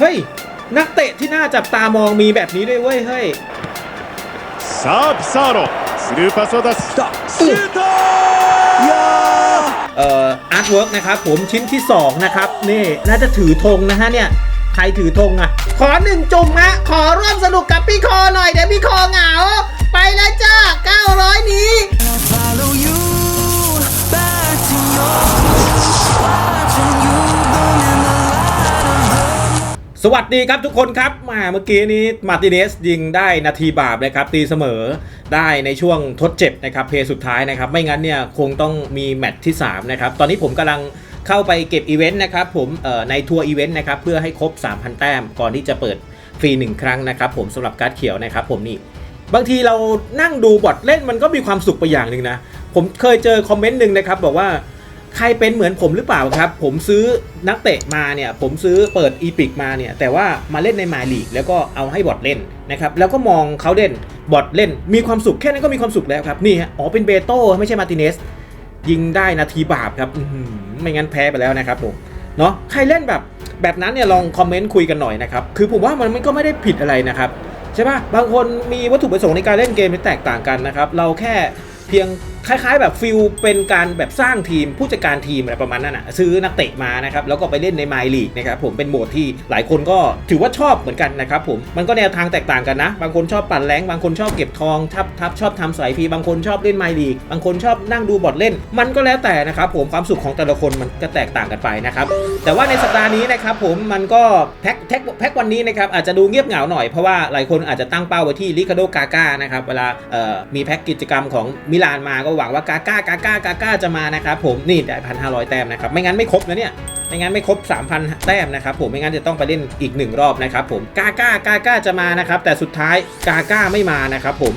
เฮ้ย นักเตะที่น่าจับตามองมีแบบนี้ด้วยเว้ยเฮ้ยซาบซาโรスルーパスを出すシュートいやเอ่ออาร์ตเวิร์กนะครับ ผมชิ้นที่ 2 นะครับ นี่น่าจะถือธงนะฮะเนี่ย ใครถือธงอะ ขอหนึ่งจุ่มฮะ ขอร่วมสนุกกับพี่คอหน่อย เดี๋ยวพี่คอเหงา ไปแล้วจ้า 900 นี้ สวัสดีครับทุกคนครับมาเมื่อกี้นี้มาติเนสยิงได้นาทีบาปเลยครับตีเสมอได้ในช่วงทดเจ็บนะครับเพย์สุดท้ายนะครับ ไม่งั้นเนี่ยคงต้องมีแมตช์ที่ 3 นะครับ ตอนนี้ผมกำลังเข้าไปเก็บอีเวนต์นะครับผมในทัวร์อีเวนต์นะครับ เพื่อให้ครบ 3,000 แต้มก่อนที่จะเปิดฟรี 1 ครั้งนะครับ ผมสำหรับการ์ดเขียวนะครับ ผมนี่บางทีเรานั่งดูบอทเล่นมันก็มีความสุขไปอย่างหนึ่งนะ ผมเคยเจอคอมเมนต์หนึ่งนะครับบอกว่า ใครเป็นเหมือนผมหรือเปล่าครับ ผมซื้อนักเตะมาเนี่ย ผมซื้อเปิดอีพิกมาเนี่ย แต่ว่ามาเล่นในมาลีก แล้วก็เอาให้บอทเล่นนะครับ แล้วก็มองเขาเล่นบอทเล่น มีความสุขแค่นั้นก็มีความสุขแล้วครับ นี่ฮะ อ๋อ เป็นเบโต้ไม่ใช่มาร์ติเนส ยิงได้นาทีบาปครับอือหือไม่งั้นแพ้ไปแล้วนะครับผม เนาะใครเล่นแบบแบบนั้นเนี่ยลองคอมเมนต์คุยกันหน่อยนะครับ คือผมว่ามันมันก็ไม่ได้ผิดอะไรนะครับ ใช่ปะบางคนมีวัตถุประสงค์ในการเล่นเกมที่แตกต่างกันนะครับ เราแค่เพียง คล้ายๆ แบบฟิลเป็นการแบบสร้างทีมผู้จัดการทีมอะไรประมาณนั้นอะซื้อนักเตะมานะครับแล้วก็ไปเล่นในไมล์ลีกนะครับผมเป็นโหมดที่หลายคนก็ถือว่าชอบเหมือนกันนะครับผมมันก็แนวทางแตกต่างกันนะ บางคนชอบปั่นแรงบางคนชอบเก็บทองทับทับชอบทำสายฟรีบางคนชอบเล่นไมล์ลีกบางคนชอบนั่งดูบอร์ดเล่น มันก็แล้วแต่นะครับผมความสุขของแต่ละคนมันก็แตกต่างกันไปนะครับแต่ว่าในสัปดาห์นี้นะครับผมมันก็แพ็คแพ็คแพ็ควันนี้นะครับอาจจะดูเงียบเหงาหน่อยเพราะว่าหลายคนอาจจะตั้งเป้าไว้ที่ลิคาโดกาก้านะครับเวลาเอ่อมีแพ็คกิจกรรมของมิลานมาก็หวังว่ากาก้ากาก้ากาก้าจะมานะครับผมนี่ได้พันห้าร้อยแต้มนะครับไม่งั้นไม่ครบนะเนี่ยไม่งั้นไม่ครบ 3,000 แต้มนะครับผมไม่งั้นจะต้องไปเล่นอีกหนึ่งรอบนะครับผมกาก้ากาก้าจะมานะครับแต่สุดท้ายกาก้าไม่มานะครับผม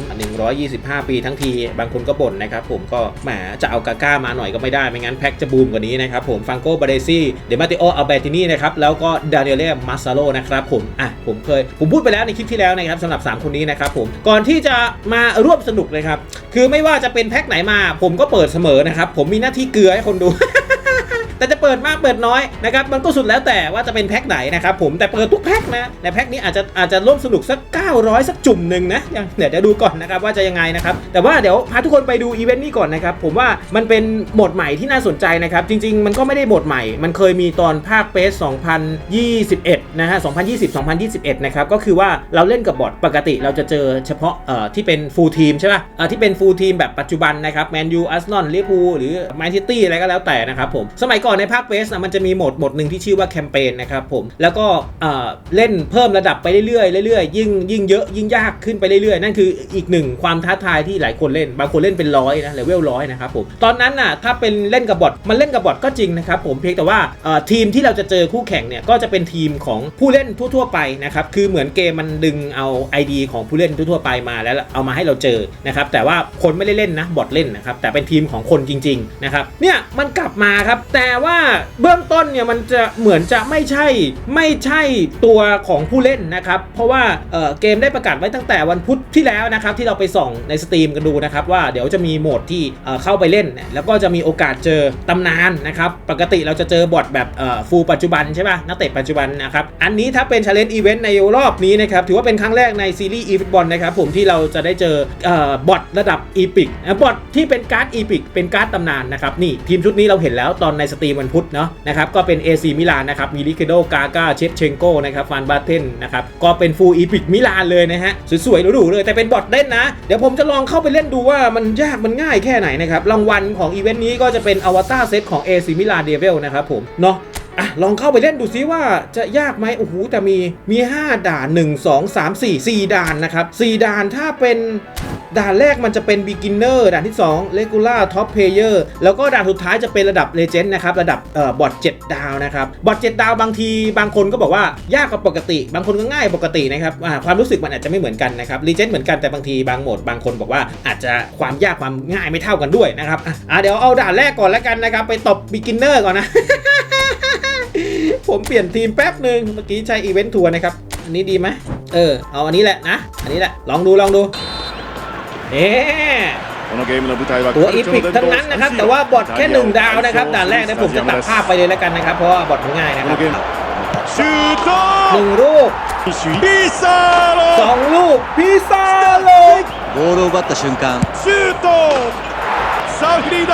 125 ปีทั้งทีบางคนก็บ่นนะครับผมก็แหมจะเอากาก้ามาหน่อยก็ไม่ได้ไม่งั้นแพ็คจะบูมกว่านี้นะครับผมฟังโกบาเดซี่เดมาติโออัลเบตินีนะครับแล้วก็ดานิเอเลมาซาโลนะครับผมอะผมเคยผมพูดไปแล้วในคลิปที่แล้วนะครับสำหรับ 3 คนนี้นะครับผมก่อนที่จะมาร่วมสนุกเลยครับคือไม่ว่าจะเป็นแพ็คไหนมา ผมก็เปิดเสมอนะครับผมมีหน้าที่เกลือให้คนดู แต่จะเปิดมากเปิดน้อยนะครับมันก็สุดแล้วแต่ว่าจะเป็นแพ็คไหนนะครับผมแต่เปิดทุกแพ็คนะในแพ็คนี้อาจจะอาจจะร่วมสนุกสัก 900 สักจุ่มหนึ่งนะยังเดี๋ยวจะดูก่อนนะครับว่าจะยังไงนะครับแต่ว่าเดี๋ยวพาทุกคนไปดูอีเวนต์นี้ก่อนนะครับผมว่ามันเป็นโหมดใหม่ที่น่าสนใจนะครับจริง ๆ มันก็ไม่ได้โหมดใหม่ มันเคยมีตอนภาคเปส2021 นะฮะ 2020-2021 นะครับ ก็คือว่าเราเล่นกับบอทปกติเราจะเจอเฉพาะเอ่อที่เป็นฟูลทีมใช่ป่ะเอ่อที่เป็นฟูลทีมแบบปัจจุบันนะครับแมนยูอาร์เซนอลลิเวอร์พูลหรือแมนซิตี้อะไรก็แล้วแต่นะครับผมสมัยก่อนในภาคเปสมันจะมีโหมดโหมดหนึ่งที่ชื่อว่าแคมเปญนะครับผมแล้วก็เล่นเพิ่มระดับไปเรื่อยๆเรื่อยๆยิ่งยิ่งเยอะยิ่งยากขึ้นไปเรื่อยๆ นั่นคืออีกหนึ่งความท้าทายที่หลายคนเล่น บางคนเล่นเป็นร้อยนะเลเวลร้อยนะครับผมตอนนั้นน่ะถ้าเป็นเล่นกับบอทมันเล่นกับบอทก็จริงนะครับผมเพียงแต่ว่าทีมที่เราจะเจอคู่แข่งเนี่ยก็จะเป็นทีมของผู้เล่นทั่ว ๆ ไปนะครับคือเหมือนเกมมันดึงเอา ID ของผู้เล่นทั่วๆไปมาแล้วเอามาให้เราเจอนะครับแต่ว่าคนไม่ได้เล่นนะบอทเล่นนะครับแต่เป็นทีมของคนจริงๆนะครับเนี่ยมันกลับมาครับแต่ว่าเบื้องต้นเนี่ยมันจะเหมือนจะไม่ใช่ไม่ใช่ตัวของผู้เล่นนะครับ เพราะว่าเเกมได้ประกาศไว้ตั้งแต่วันพุธที่แล้วนะครับ ที่เราไปส่องในสตรีมกันดูนะครับ ว่าเดี๋ยวจะมีโหมดที่เเข้าไปเล่น แล้วก็จะมีโอกาสเจอตำนานนะครับ ปกติเราจะเจอบอทแบบฟูลปัจจุบันใช่ป่ะนักเตะปัจจุบันนะครับ อันนี้ถ้าเป็น Challenge Event ในรอบนี้นะครับ ถือว่าเป็นครั้งแรกในซีรีส์ e ฟุตบอลนะครับผมที่เราจะได้เจอเออบอทระดับอีพิกบอทที่เป็นการ์ดอีพิกเป็นการ์ดตำนานนะครับนี่ทีมชุดนี้เราเห็นแล้วตอนในสตรีมวันพุธเนาะนะครับก็เป็น AC มิลานนะครับมีลิคาโดกาก้าเชฟเชงโกนะครับฟานบาเทนนะครับก็เป็นฟูลอีพิกมิลานเลยนะฮะสวยๆหรูๆเลยแต่เป็นบอทเล่นนะ เดี๋ยวผมจะลองเข้าไปเล่นดูว่ามันยากมันง่ายแค่ไหนนะครับรางวัลของอีเวนต์นี้ก็จะเป็นอวตารเซตของ AC มิลานเดวิลนะครับผมเนาะอะลองเข้าไปเล่นดูซิว่าจะยากไหมโอ้โหแต่มีมี 5 ด่าน 1 2 3 4 4 ด่านนะครับ 4 ด่านถ้าเป็น ด่านแรกมันจะเป็น beginner ด่านที่2 regular top player แล้วก็ด่านสุดท้ายจะเป็นระดับ legend นะครับ ระดับเอ่อบอท7ดาวนะครับบอท7ดาวบางทีบางคนก็บอกว่ายากกว่าปกติ บางคนก็ง่ายปกตินะครับความรู้สึกมันอาจจะไม่เหมือนกันนะครับ legend เหมือนกันแต่บางทีบางโหมดบางคนบอกว่าอาจจะความยากความง่ายไม่เท่ากันด้วยนะครับอะอะเดี๋ยวเอาด่านแรกก่อนแล้วกันนะครับ ไปตบ beginner ก่อนนะ ผมเปลี่ยนทีมแป๊บหนึ่งเมื่อกี้ใช้อีเวนต์ทัวร์นะครับอันนี้ดีไหมเออเอาอันนี้แหละนะ อันนี้แหละลองดูลองดู เอ๊ะ このゲームの舞台は ตัว カ อี ルチョ พิก の伝 ทั้ง 統 นั้นนะครับ サンシ แต่ ロ ว่าบอทแค่ イタリア หนึ่ง を ดาวนะครับ 代表 ด่านแรก する นะผมจะตัด スタジアムです ภาพไปเลยแล้วกันนะครับ เพราะว่าบอทมันง่ายนะ こ ครั の บ ゲームシュート หนึ่งลูก ピサ สอ ー งลูกพิซซ่าโลก ボールを奪った瞬間ロシュートさあフリーだ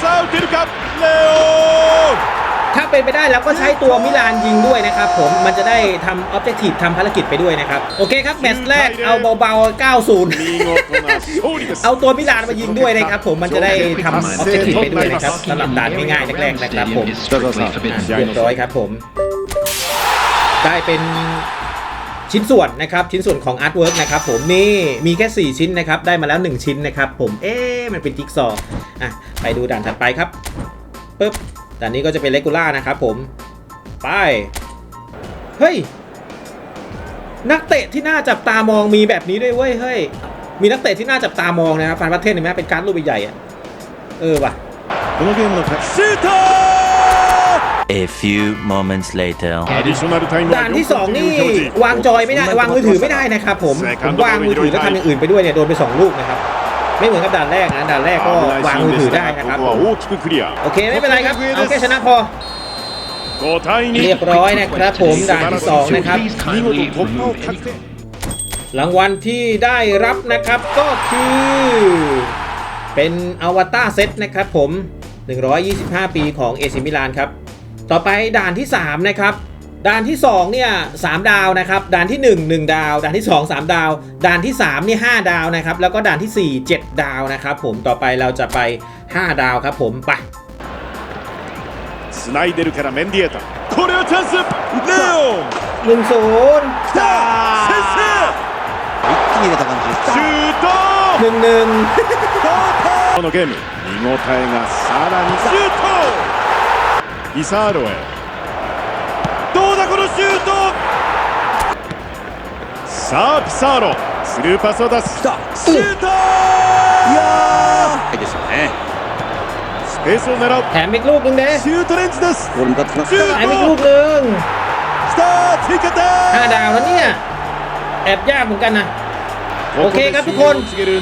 さあ打てるかレオン ถ้าเป็นไปได้เราก็ใช้ตัวมิลานยิงด้วยนะครับผมมันจะได้ทำออบเจกตีฟทำภารกิจไปด้วยนะครับ โอเคครับ แมตช์แรกเอาเบาๆ 90 เอาตัวมิลานมายิงด้วยนะครับผมมันจะได้ทำออบเจกตีฟไปด้วยนะครับสำหรับด่านง่ายๆแรกๆนะครับผมเรียบร้อยครับผม ได้เป็นชิ้นส่วนนะครับ ชิ้นส่วนของอาร์ตเวิร์กนะครับผมนี่มีแค่ 4 ชิ้นนะครับ ได้มาแล้ว 1 ชิ้นนะครับผมเอ๊มันเป็นจิ๊กซอว์อะไปดูด่านถัดไปครับปึ๊บ แต่นี้ก็จะเป็นเลกูล่านะครับผมไปเฮ้ยนักเตะที่น่าจับตามองมีแบบนี้ด้วยเว้ยเฮ้ยมีนักเตะที่น่าจับตามองนะครับฟานประเทศเห็นไหมเป็นการลูกใหญ่อะเออว่ะชูโต A few moments later ด่านที่ 2 นี่วางจอยไม่ได้ วางมือถือไม่ได้นะครับผมผมวางมือถือแล้วทำอย่างอื่นไปด้วยเนี่ยโดนไป 2 ลูกนะครับ ไม่เหมือนกับด่านแรกนะด่านแรกก็วางมือถือได้นะครับโอ้โหเคไม่เป็นไรครับเอาแค่ชนะพอเรียบร้อยนะครับผมด่านที่สองนะครับรางวัลที่ได้รับนะครับก็คือ เป็นอวตารเซตนะครับผม 125 ปีของเอซิมิลานครับ ต่อไปด่านที่ 3 นะครับ ด่านที่ 2 เนี่ย 3 ดาวนะครับ ด่านที่ 1 1 ดาว ด่านที่ 2 3 ดาว ด่านที่ 3 นี่ 5 ดาวนะครับ แล้วก็ด่านที่ 4 7 ดาวนะครับผม ต่อไปเราจะไป 5 ดาวครับผมไป つないでるからメンディエータこれはチャンスレオン1 0 来た先一気に入れた感じ制シュート1 1 このゲーム見応えがさらにシュートイサーロへ さあピサーロスルーパスを出すシュートいいですよねスペースを狙う แถมอีกลูกหนึงเด้ シュートレンジですボール向かってきますシュ แถมอีกลู ー ก ト หนึง きた追加点5 ดาวแล้วเนี่ย แอบยากเหมือนกันนะ โอเคครับทุกคน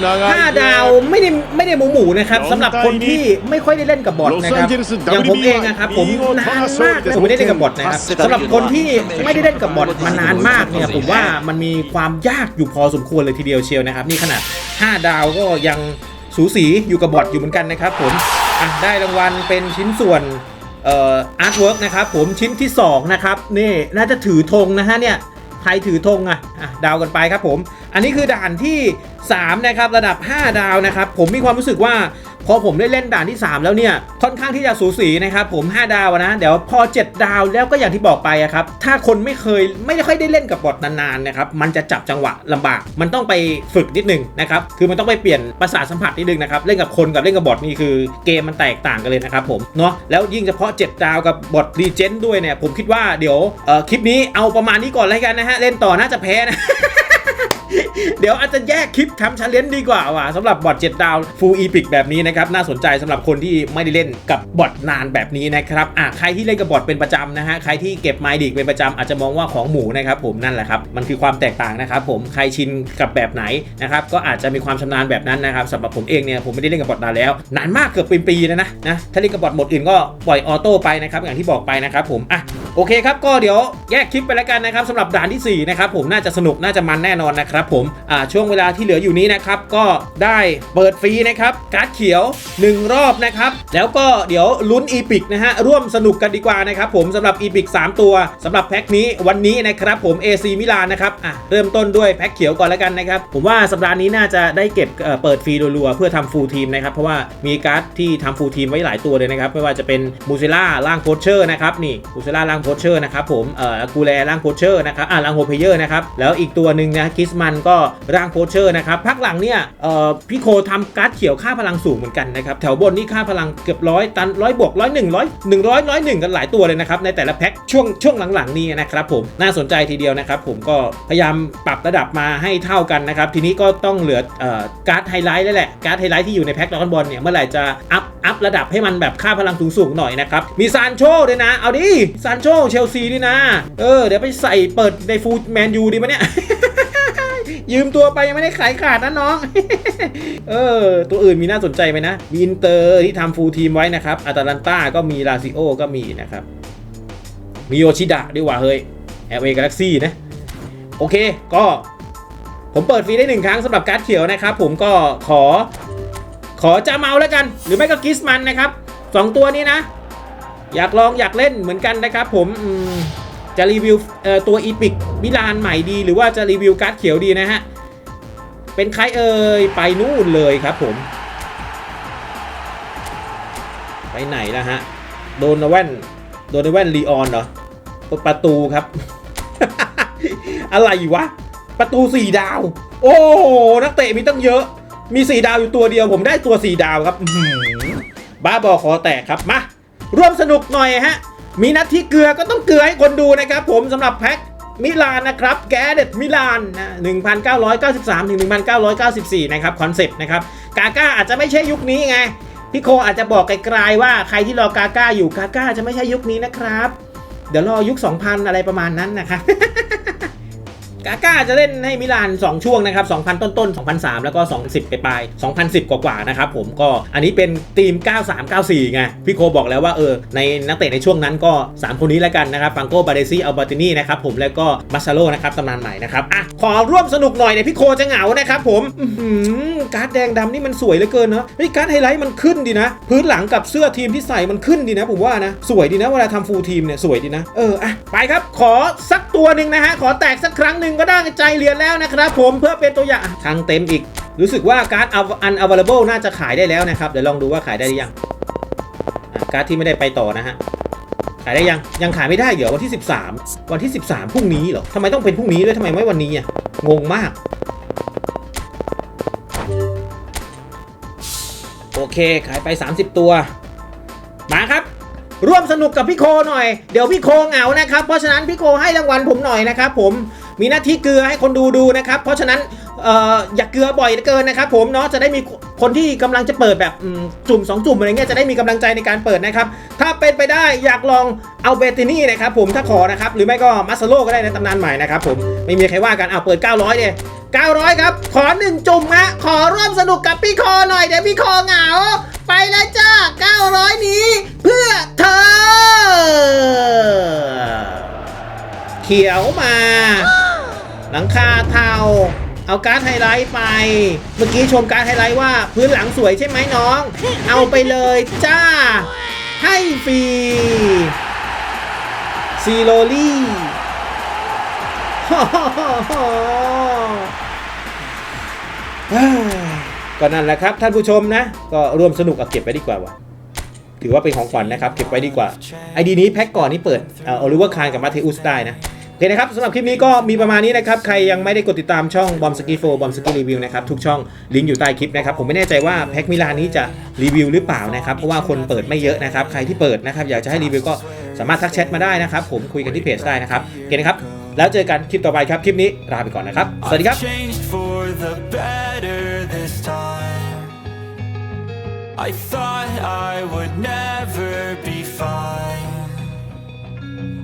5 ดาวไม่ได้ไม่ได้หมูหมูนะครับสำหรับคนที่ไม่ค่อยได้เล่นกับบอทนะครับอย่างผมเองนะครับผมนานมากผมไม่ได้เล่นกับบอทนะครับสำหรับคนที่ไม่ได้เล่นกับบอทมานานมากเนี่ยผมว่ามันมีความยากอยู่พอสมควรเลยทีเดียวเชียวนะครับนี่ขนาด 5 ดาวก็ยังสูสีอยู่กับบอทอยู่เหมือนกันนะครับผมได้รางวัลเป็นชิ้นส่วนอาร์ตเวิร์กนะครับผมชิ้นที่2นะครับนี่น่าจะถือธงนะฮะเนี่ย ใครถือธงอะอะดาวกันไปครับผม อันนี้คือด่านที่ 3 นะครับ ระดับ 5 ดาวนะครับ ผมมีความรู้สึกว่า พอผมได้เล่นด่านที่ 3 แล้วเนี่ย ค่อนข้างที่จะสูสีนะครับผม 5 ดาวนะ เดี๋ยวพอ 7 ดาวแล้วก็อย่างที่บอกไปครับ ถ้าคนไม่เคยไม่ได้ค่อยได้เล่นกับบอทนานๆนะครับมันจะจับจังหวะลำบาก มันต้องไปฝึกนิดนึงนะครับคือมันต้องไปเปลี่ยนประสาทสัมผัสนิดนึงนะครับเล่นกับคนกับเล่นกับบอทนี่คือเกมมันแตกต่างกันเลยนะครับผมเนาะแล้วยิ่งเฉพาะ 7 ดาวกับบอทรีเจนด้วยเนี่ยผมคิดว่าเดี๋ยวคลิปนี้เอาประมาณนี้ก่อนเลยกันนะฮะเล่นต่อน่าจะแพ้นะ เดี๋ยวอาจจะแยกคลิปทำชาเลนจ์ดีกว่าว่ะสำหรับบอท7ดาวฟูลอีพิกแบบนี้นะครับ น่าสนใจสำหรับคนที่ไม่ได้เล่นกับบอทนานแบบนี้นะครับอะใครที่เล่นกับบอทเป็นประจำนะฮะใครที่เก็บไมดิกเป็นประจำอาจจะมองว่าของหมูนะครับผมนั่นแหละครับมันคือความแตกต่างนะครับผมใครชินกับแบบไหนนะครับก็อาจจะมีความชำนาญแบบนั้นนะครับสำหรับผมเองเนี่ยผมไม่ได้เล่นกับบอทนานแล้วนานมากเกือบเป็นปีแล้วนะนะถ้าเล่นกับบอทหมดอื่นก็ปล่อยออโต้ไปนะครับอย่างที่บอกไปนะครับผมอะโอเคครับก็เดี๋ยวแยกคลิปไปแล้วกันนะครับสำหรับด่านที่สี่นะครับผมน่าจะสนุกน่าจะมันแน่นอนนะครับผมอ่าช่วงเวลาที่เหลืออยู่นี้นะครับก็ได้เปิดฟรีนะครับการ์ดเขียว 1 รอบนะครับแล้วก็เดี๋ยวลุ้นอีพิกนะฮะร่วมสนุกกันดีกว่านะครับผมสำหรับอีพิก3 ตัวสำหรับแพ็คนี้วันนี้นะครับผม AC มิลานนะครับอะเริ่มต้นด้วยแพ็คเขียวก่อนแล้วกันนะครับผมว่าสัปดาห์นี้น่าจะได้เก็บเอ่อเปิดฟรีรัวๆเพื่อทำฟูลทีมนะครับเพราะว่ามีการ์ดที่ทำฟูลทีมไว้หลายตัวเลยนะครับไม่ว่าจะเป็นมูเซล่าล่างโพชเชอร์นะครับนี่มูเซล่าล่างโพเชอร์นะครับผมเอ่อกูแลล่างโพชเชอร์นะครับอ่าล่างโฮเพเยอร์นะครับแล้วอีกตัวหนึ่งนะกิสมันก็ร่างโพเชอร์นะครับพักหลังเนี่ยพี่โคทำการ์ดเขียวค่าพลังสูงเหมือนกันนะครับแถวบนนี่ค่าพลังเกือบร้อยตันร้อยบวกร้อยหนึ่งร้อยหนึ่งร้อยร้อยหนึ่งกันหลายตัวเลยนะครับในแต่ละแพ็คช่วงช่วงหลังๆนี้นะครับผมน่าสนใจทีเดียวนะครับผมก็พยายามปรับระดับมาให้เท่ากันนะครับทีนี้ก็ต้องเหลือออการ์ดไฮไลท์แล้วแหละการ์ดไฮไลท์ที่อยู่ในแพ็คดราก้อนบอลเนี่ยเมื่อไหร่จะอัพอัพระดับให้มันแบบค่าพลังสูงๆหน่อยนะครับมีซานโชด้วยนะเอาดิซานโชเชลซีด้วยนะเออเดี๋ยวไปใส่เปิดในฟูแมนยูดีไหมเนี่ย ยืมตัวไปยังไม่ได้ขายขาดนะน้อง เออ ตัวอื่นมีน่าสนใจไหมนะมีอินเตอร์ที่ทำฟูลทีมไว้นะครับอาตาลันตาก็มีลาซิโอก็มีนะครับ มีโยชิดะด้วยว่ะเฮ้ย LA Galaxy นะ โอเคก็ผมเปิดฟรีได้หนึ่งครั้งสำหรับการ์ดเขียวนะครับ ผมก็ขอ ขอจะเมาแล้วกัน หรือไม่ก็กิสมันนะครับสองตัวนี้นะ อยากลองอยากเล่นเหมือนกันนะครับ ผมอืม จะรีวิวเอ่อตัวอีพิกมิลานใหม่ดี หรือว่าจะรีวิวการ์ดเขียวดีนะฮะ เป็นใครเอ่ยไปนู่นเลยครับผม ไปไหนนะฮะ โดนแว่นโดนแว่นลีออนเหรอ ประตูครับ อะไรวะ ประตูสี่ดาว โอ้นักเตะมีตั้งเยอะ มีสี่ดาวอยู่ตัวเดียวผมได้ตัวสี่ดาวครับบ้าบอคอแตกครับมาร่วมสนุกหน่อยฮะ มีนัดที่เกลือก็ต้องเกลือให้คนดูนะครับผมสำหรับแพ็คมิลานนะครับแกเด็ดมิลานนะ1993 ถึง 1994 นะครับคอนเซปต์นะครับกาก้าอาจจะไม่ใช่ยุคนี้ไง พี่โคอาจจะบอกไกลๆว่าใครที่รอกาก้าอยู่กาก้าจะไม่ใช่ยุคนี้นะครับ เดี๋ยวรอยุค 2000 อะไรประมาณนั้นนะครับ กาก้าจะเล่นให้มิลาน 2 ช่วงนะครับ 2,000 ต้นๆ2003 แล้วก็ 2010 ไปปลาย2010 กว่าๆนะครับผมก็อันนี้เป็นทีม 9394 ไง พี่โคบอกแล้วว่าเออในนักเตะในช่วงนั้นก็ 3 คนนี้แล้วกันนะครับฟังโกบาเดซี่อัลบาตินีนะครับผมแล้วก็มาซาโลนะครับตำนานใหม่นะครับอะขอร่วมสนุกหน่อยเดี๋ยพี่โคจะเหงานะครับผมอื้อหือการ์ดแดงดำนี่มันสวยเหลือเกินเนาะเฮ้ยการ์ดไฮไลท์มันขึ้นดีนะ พื้นหลังกับเสื้อทีมที่ใส่มันขึ้นดีนะผมว่านะสวยดีนะเวลาทำฟูลทีมเนี่ยสวยดีนะเอออะไปครับขอสักตัวหนึ่งนะฮะขอแตกสักครั้งหนึ่งก็ได้ใจเรียนแล้วนะครับผมเพื่อเป็นตัวอย่างทางเต็มอีก รู้สึกว่าการ์ดอัน available น่าจะขายได้แล้วนะครับ เดี๋ยวลองดูว่าขายได้หรือยังการ์ดที่ไม่ได้ไปต่อนะฮะขายได้ยังยังขายไม่ได้เดี๋ยววันที่ 13 วันที่ 13พรุ่งนี้เหรอทำไมต้องเป็นพรุ่งนี้ด้วยทำไมไม่วันนี้อะงงมาก โอเคขายไป 30 ตัว มาครับร่วมสนุกกับพี่โคหน่อย เดี๋ยวพี่โคเหงานะครับ เพราะฉะนั้นพี่โคให้รางวัลผมหน่อยนะครับผม มีหน้าที่เกลือให้คนดูดูนะครับ เพราะฉะนั้นอย่าเกลือบ่อยเกินนะครับผมเนาะจะได้มีคนที่กำลังจะเปิดแบบจุ่ม 2 จุ่มอะไรเงี้ยจะได้มีกำลังใจในการเปิดนะครับ ถ้าเป็นไปได้อยากลองเอาเบตินี่นะครับผมถ้าขอนะครับ หรือไม่ก็มาสโลก็ได้ในตำนานใหม่นะครับผมไม่มีใครว่ากันเอาเปิด 900เลย900 ครับ ขอ 1 จุ่มฮะขอร่วมสนุกกับพี่โคหน่อยเดี๋ยวพี่โคเหงา ไปแล้วจ้า 900 นี้ เพื่อเธอ เขียวมา หลังคาเทาเอาการ์ดไฮไลท์ไป เมื่อกี้ชมการ์ดไฮไลท์ว่าพื้นหลังสวยใช่ไหมน้อง เอาไปเลยจ้า ให้ฟรีซีโรลี่ก็นั่นแหละครับท่านผู้ชมนะ ก็ร่วมสนุกเอาเก็บไว้ดีกว่าวะถือว่าเป็นของขวัญนะครับ เก็บไว้ดีกว่าไอดีนี้แพ็กก่อนนี่เปิดเอ่อโอลิเวอร์คานกับมาเทอุสได้นะ โอเคนะครับสำหรับคลิปนี้ก็มีประมาณนี้นะครับ ใครยังไม่ได้กดติดตามช่องบอมสกีโฟบอมสกีรีวิวนะครับ ทุกช่องลิงก์อยู่ใต้คลิปนะครับ ผมไม่แน่ใจว่าแพ็กมิลานี้จะรีวิวหรือเปล่านะครับ เพราะว่าคนเปิดไม่เยอะนะครับ ใครที่เปิดนะครับ อยากจะให้รีวิวก็สามารถทักแชทมาได้นะครับ ผมคุยกันที่เพจได้นะครับโอเคนะครับแล้วเจอกันคลิปต่อไปครับคลิปนี้ลาไปก่อนนะครับสวัสดีครับ I thought I would never be fine.